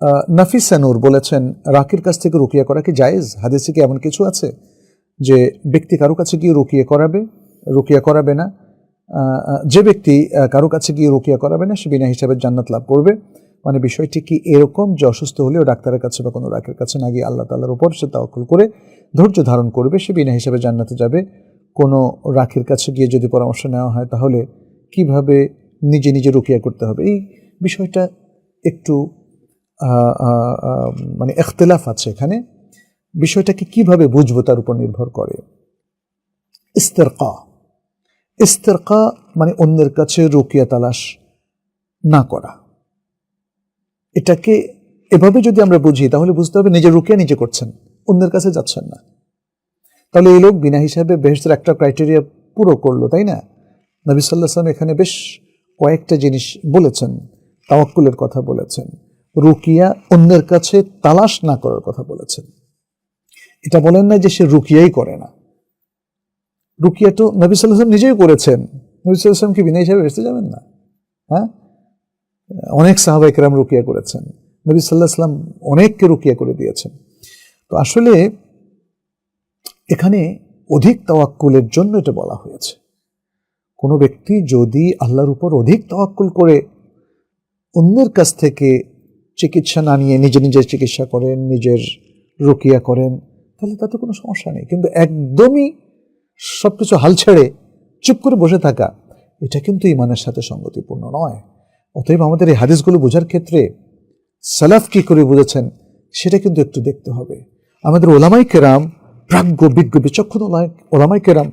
আহ, নাফিসা নূর বলেছেন রাকির কাছ থেকে রুকিয়া করা কি জায়েজ? হাদিসে কি এমন কিছু আছে যে ব্যক্তি কারও কাছে গিয়ে রুকিয়া করাবে রুকিয়া করাবে না? যে ব্যক্তি কারও কাছে গিয়ে রুকিয়া করাবে না সে বিনা হিসাবে জান্নাত লাভ করবে। মানে বিষয়টি কি এরকম যে অসুস্থ হলেও ডাক্তারের কাছে বা কোনো রাকের কাছে না গিয়ে আল্লাহ তাল্লার উপর সে তাওয়াক্কুল করে ধৈর্য ধারণ করবে সে বিনা হিসাবে জান্নাতে যাবে? কোনো রাখির কাছে গিয়ে যদি পরামর্শ নেওয়া হয় তাহলে কীভাবে নিজে নিজে রুকিয়া করতে হবে? এই বিষয়টা একটু মানে এখতলাফ আছে এখানে। বিষয়টাকে কীভাবে বুঝব তার উপর নির্ভর করে? ইস্তেরকা। ইস্তেরকা মানে অন্যের কাছে রুকিয়া তালাশ না করা। এটাকে এভাবে যদি আমরা বুঝি, তাহলে বুঝতে হবে নিজে রুকিয়া নিজে করছেন, অন্যের কাছে যাচ্ছেন না। তাহলে এই লোক বিনা হিসাবে বেহেস্তের একটা ক্রাইটেরিয়া পুরো করল, তাই না? নবী সাল্লাহ সাল্লাম এখানে বেশ কয়েকটা জিনিস বলেছেন, তাওয়াক্কুলের কথা বলেছেন। রুকিয়া অন্যের কাছে তালাশ না করার কথা বলেছেন। এটা বলেন না যে সে রুকিয়াই করে না। রুকিয়া তো নবী সাল্লাম নিজেই করেছেন। নবী সাল্লাহ সাল্লাম কি বিনা হিসাবে বেসতে যাবেন না? হ্যাঁ? অনেক সাহাবাই কেরাম রুকিয়া করেছেন। নবী সাল্লাহ সাল্লাম অনেককে রুকিয়া করে দিয়েছেন। তো আসলে এখানে অধিক তাওয়াক্কুলের জন্য এটা বলা হয়েছে। কোনো ব্যক্তি যদি আল্লাহর উপর অধিক তাওয়াক্কুল করে, অন্যের কাছ থেকে চিকিৎসা না নিয়ে নিজে নিজের চিকিৎসা করেন, নিজের রুকিয়া করেন, তাহলে তাতে কোনো সমস্যা নেই। কিন্তু একদমই সব কিছু হাল ছেড়ে চুপ করে বসে থাকা, এটা কিন্তু ইমানের সাথে সঙ্গতিপূর্ণ নয়। অতএব আমাদের এই হাদিসগুলো বোঝার ক্ষেত্রে সালাফ কি করে বুঝেছেন, সেটা কিন্তু একটু দেখতে হবে। আমাদের ওলামাই কেরাম প্রাজ্ঞ, বিজ্ঞ, বিচক্ষণ ওলা- ওলামাই কেরাম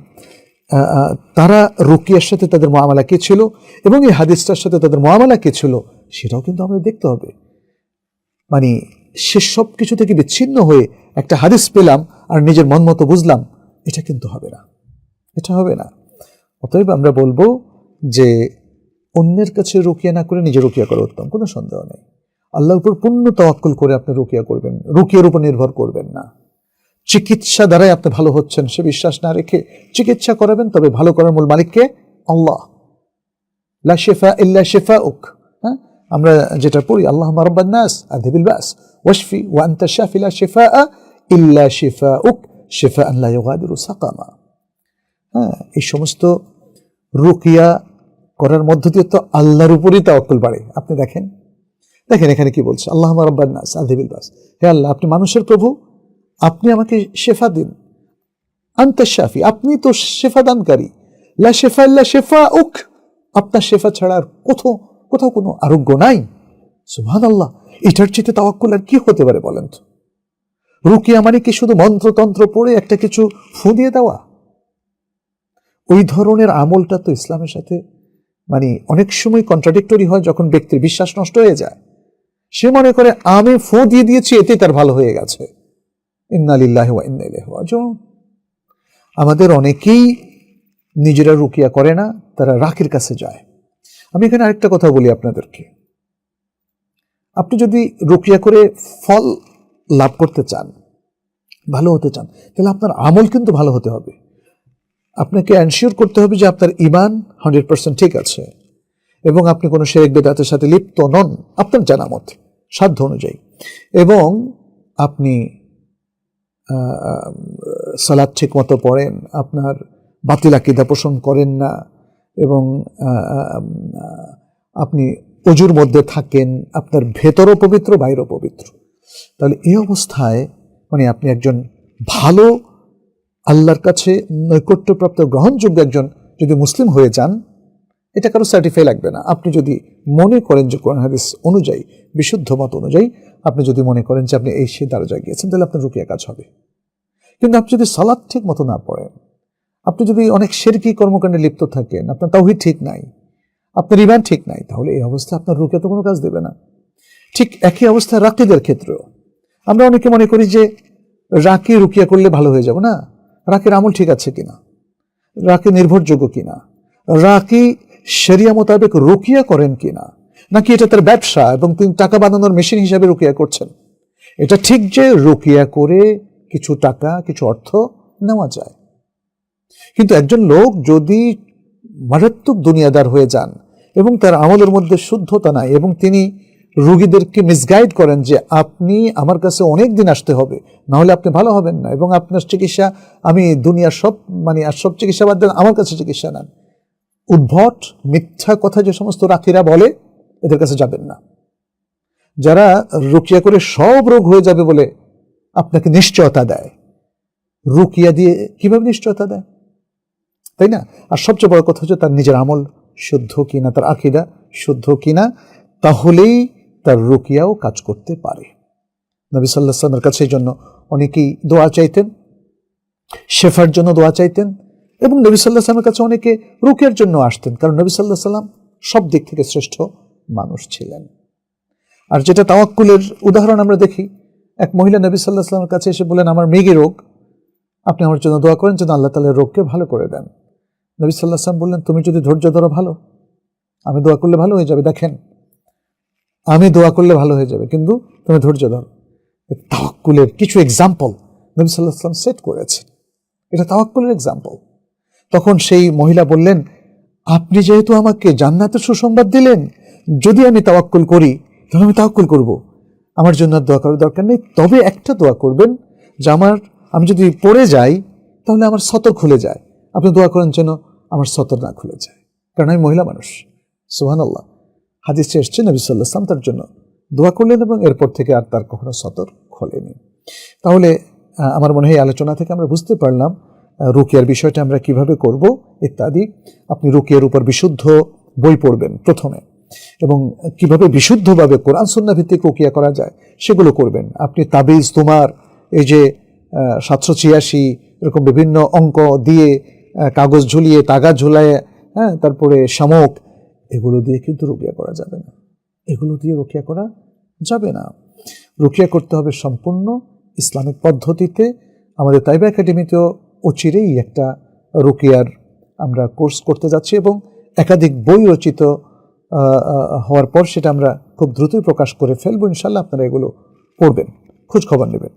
তারা রুকিয়ার সাথে তাদের মহামালা কে ছিল এবং এই হাদিসটার সাথে তাদের মহামালা কে ছিল, সেটাও কিন্তু আমাদের দেখতে হবে। মানে সে সব কিছু থেকে বিচ্ছিন্ন হয়ে একটা হাদিস পেলাম আর নিজের মন মতো বুঝলাম, এটা কিন্তু হবে না। এটা হবে না। অতএব আমরা বলব যে অন্যের কাছে রুকিয়া না করে নিজে রুকিয়া করা উত্তম, কোনো সন্দেহ নেই। আল্লাহর উপর পূর্ণ তাওয়াক্কুল করে আপনি রুকিয়া করবেন, রুকিয়ার উপর নির্ভর করবেন না। চিকিৎসা দ্বারাই আপনি ভালো হচ্ছেন, সে বিশ্বাস না রেখে চিকিৎসা করাবেন, তবে ভালো করার মূল মালিককে আল্লাহ। লা শেফা ইল্লা শেফা উক হ্যাঁ? আমরা যেটা পড়ি, আল্লাহ রব্বান নাস আদিবিল বাস। ওয়াশফি ওয়া আনতা শাফি ইল্লা শিফা উক শিফা আন লা ইউগাদিরু সাকামা। হ্যাঁ এই সমস্ত রুকিয়া করার মধ্য দিয়ে তো আল্লাহর উপরই তাওয়াক্কুল বাড়ে। আপনি দেখেন দেখেন এখানে কি বলছে, আল্লাহ রব্বান নাস আদিবিল বাস। হে আল্লাহ, আপনি মানুষের প্রভু, আপনি আমাকে শেফা দিন। আন্তা শাফি, আপনি তো শেফা দানকারী লা শেফা ইল্লা শেফা উক আপনার শেফা ছাড়া আর কোথাও কোথাও কোনো আরোগ্য নাই। সুহান আল্লাহ এটার চেয়ে তাওয়াক্কুল আর কি হতে পারে বলেন তো? রুকিয়া মানে কি শুধু মন্ত্রতন্ত্র পড়ে একটা কিছু ফু দিয়ে দেওয়া? ওই ধরনের আমলটা তো ইসলামের সাথে মানে অনেক সময় কন্ট্রাডিক্টরি হয় যখন ব্যক্তির বিশ্বাস নষ্ট হয়ে যায়। সে মনে করে, আমি ফু দিয়ে দিয়েছি এতে তার ভালো হয়ে গেছে। ইন্নালিল্লাহ আমাদের অনেকেই নিজেরা রুকিয়া করে না, তারা রাখির কাছে যায়। আমি এখানে আরেকটা কথা বলি আপনাদেরকে। আপনি যদি রুকিয়া করে ফল লাভ করতে চান, ভালো হতে চান, তাহলে আপনার আমল কিন্তু ভালো হতে হবে। আপনাকে এনশিওর করতে হবে যে আপনার ইমান হান্ড্রেড পার্সেন্ট ঠিক আছে এবং আপনি কোনো শেরেক বেদাতের সাথে লিপ্ত নন, আপনার জানা মতে সাধ্য অনুযায়ী। এবং আপনি সালাদ ঠিক মতো পড়েন, আপনার বাতিল আকিদা পোষণ করেন না এবং আপনি অজুর মধ্যে থাকেন, আপনার ভেতরও পবিত্র, বাইরেও পবিত্র। তাহলে এই অবস্থায় মানে আপনি একজন ভালো, আল্লাহর কাছে নৈকট্যপ্রাপ্ত, গ্রহণযোগ্য একজন যদি মুসলিম হয়ে যান, এটা কারও সার্টিফাই লাগবে না। আপনি যদি মনে করেন যে কোরআন, হাদিস অনুযায়ী, বিশুদ্ধ মত অনুযায়ী, আপনি যদি মনে করেন যে আপনি এই সেই দারাজায় গিয়েছেন, তাহলে আপনার রুকিয়া কাজ হবে। কিন্তু আপনি যদি সালাদ ঠিক মতো না পড়েন আপনি যদি অনেক সেরকি কর্মকাণ্ডে লিপ্ত থাকেন, আপনার তাওহিদ ঠিক নাই, আপনার ইমান ঠিক নাই, তাহলে এই অবস্থা আপনার রুকিয়া তো কোনো কাজ দেবে না। ঠিক একই অবস্থা রাকিদের ক্ষেত্রেও। আমরা অনেকে মনে করি যে, রাকি রুকিয়া করলে ভালো হয়ে যাব না? রাকির আমল ঠিক আছে কিনা? রাকি নির্ভরযোগ্য কিনা? রাকি শরিয়া মোতাবেক রুকিয়া করেন কিনা? নাকি এটা তার ব্যবসা এবং তিনি টাকা বানানোর মেশিন হিসাবে রুকিয়া করছেন? এটা ঠিক যে রুকিয়া করে কিছু টাকা, কিছু অর্থ নেওয়া যায়। কিন্তু একজন লোক যদি মারাত্মক দুনিয়াদার হয়ে যান এবং তার আমলের মধ্যে শুদ্ধতা নাই এবং তিনি রুগীদেরকে মিসগাইড করেন যে আপনি আমার কাছে অনেক দিন আসতে হবে না হলে আপনি ভালো হবেন না এবং আপনার চিকিৎসা, আমি দুনিয়ার সব মানে আর সব চিকিৎসা বাদ দেন, আমার কাছে চিকিৎসা নেন। উদ্ভট, মিথ্যা কথা যে সমস্ত রাখিরা বলে, এদের কাছে যাবেন না। যারা রুকিয়া করে সব রোগ হয়ে যাবে বলে আপনাকে নিশ্চয়তা দেয়। রুকিয়া দিয়ে কীভাবে নিশ্চয়তা দেয়? তাই না? আর সবচেয়ে বড় কথা হচ্ছে তার নিজের আমল শুদ্ধ কিনা, তার আকিদা শুদ্ধ কিনা, তাহলেই তার রুকিয়াও কাজ করতে পারে। নবী সাল্লাহ সাল্লামের কাছে এই জন্য অনেকেই দোয়া চাইতেন, শেফার জন্য দোয়া চাইতেন এবং নবী সাল্লাহ সাল্লামের কাছে অনেকে রুকিয়ার জন্য আসতেন কারণ নবী সাল্লাহ সাল্লাম সব দিক থেকে শ্রেষ্ঠ মানুষ ছিলেন। আর যেটা তাওয়াক্কুলের উদাহরণ আমরা দেখি, এক মহিলা নবী সাল্লাহ সাল্লামের কাছে এসে বলেন আমার মেঘে রোগ, আপনি আমার জন্য দোয়া করেন, যেন আল্লাহ তালের রোগকে ভালো করে দেন। নবী সাল্লাহ বললেন, তুমি যদি ধৈর্য ধরো ভালো, আমি দোয়া করলে ভালো হয়ে যাবে। দেখেন, আমি দোয়া করলে ভালো হয়ে যাবে, কিন্তু তুমি ধৈর্য ধরো। তাওয়াক্কুলের কিছু এক্সাম্পল নবী সাল্লাহ সাল্লাম সেট করেছেন। এটা তাওয়াক্কুলের এক্সাম্পল তখন সেই মহিলা বললেন, আপনি যেহেতু আমাকে জান্নাতের সুসংবাদ দিলেন, যদি আমি তাওয়াক্কুল করি, তাহলে আমি তাওয়াক্কুল করব। আমার জন্য দোয়া করার দরকার নেই। তবে একটা দোয়া করবেন যে, আমার, আমি যদি পড়ে যাই, তাহলে আমার সতর খুলে যায়। আপনি দোয়া করেন যেন আমার সতর না খুলে যায়। কারণ আমি মহিলা মানুষ। সুহান আল্লাহ হাদিসে এসছে, নবী সাল্লাহ সাল্লাম তার জন্য দোয়া করলেন এবং এরপর থেকে আর তার কখনো সতর খোলেনি। তাহলে আমার মনে হয় আলোচনা থেকে আমরা বুঝতে পারলাম রুকিয়ার বিষয়টা আমরা কীভাবে করব ইত্যাদি। আপনি রুকিয়ার উপর বিশুদ্ধ বই পড়বেন প্রথমে। এবং কীভাবে বিশুদ্ধভাবে কোরআন সুন্না ভিত্তিক রুকিয়া করা যায়, সেগুলো করবেন। আপনি তাবিজ, তোমার, এই যে সাতশো ছিয়াশি, এরকম বিভিন্ন অঙ্ক দিয়ে কাগজ ঝুলিয়ে তাগা ঝুলায় হ্যাঁ তারপরে শামুক, এগুলো দিয়ে কিন্তু রুকিয়া করা যাবে না। এগুলো দিয়ে রুকিয়া করা যাবে না। রুকিয়া করতে হবে সম্পূর্ণ ইসলামিক পদ্ধতিতে। আমাদের তাইবা একাডেমিতেও অচিরেই একটা রুকিয়ার আমরা কোর্স করতে যাচ্ছি এবং একাধিক বই রচিত হওয়ার পর সেটা আমরা খুব দ্রুতই প্রকাশ করে ফেলব। ইনশাল্লাহ আপনারা এগুলো পড়বেন খোঁজ খবর নেবেন।